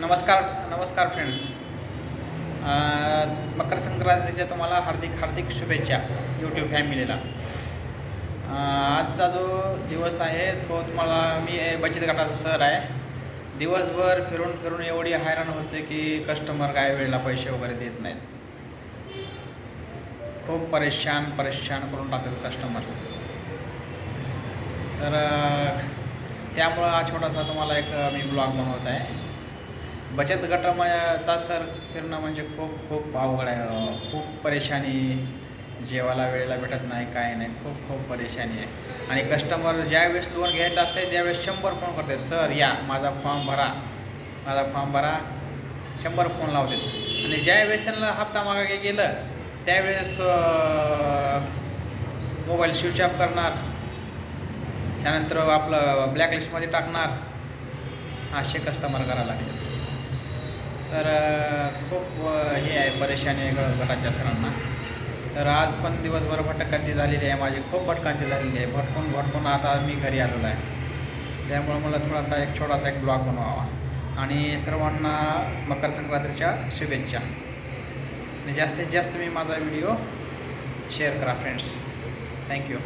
नमस्कार नमस्कार फ्रेंड्स मकर संक्रांतीच्या तुम्हाला हार्दिक हार्दिक शुभेच्छा यूट्यूब फॅमिलीला आजचा जो दिवस आहे तो तुम्हाला मी बचत गटाचा सर आहे. दिवसभर फिरून फिरून एवढी हैराण होते की कस्टमर काय वेळेला पैसे वगैरे देत नाहीत. खूप परेशान परेशान करून टाकतात कस्टमर तर त्यामुळं हा छोटासा तुम्हाला एक मी ब्लॉग बनवत आहे. बचत गटाचा सर फिरणं म्हणजे खूप खूप अवघड आहे. खूप परेशानी जेवायला वेळेला भेटत नाही काय नाही. खूप खूप परेशानी आहे. आणि कस्टमर ज्यावेळेस लोन घ्यायचं असेल त्यावेळेस शंभर फोन करते. सर या माझा फॉर्म भरा. माझा फॉर्म भरा. शंभर फोन लावते. आणि ज्यावेळेस त्यांना हप्ता मागे गेलं त्यावेळेस मोबाईल स्विच ऑफ करणार. त्यानंतर आपलं ब्लॅकलिस्टमध्ये टाकणार. असे कस्टमर करायला लागले. तर खूप हे आहे परेशानी आहे गटाच्या सरांना. तर आज पण दिवसभर भटकंती झालेली आहे माझी खूप भटकंती झालेली आहे. भटकून भटकून आता मी घरी आलेलो आहे. त्यामुळं मला थोडासा एक छोटासा एक ब्लॉग बनवावा. आणि सर्वांना मकर संक्रांतीच्या शुभेच्छा. आणि जास्तीत जास्त मी माझा व्हिडिओ शेअर करा फ्रेंड्स. Thank you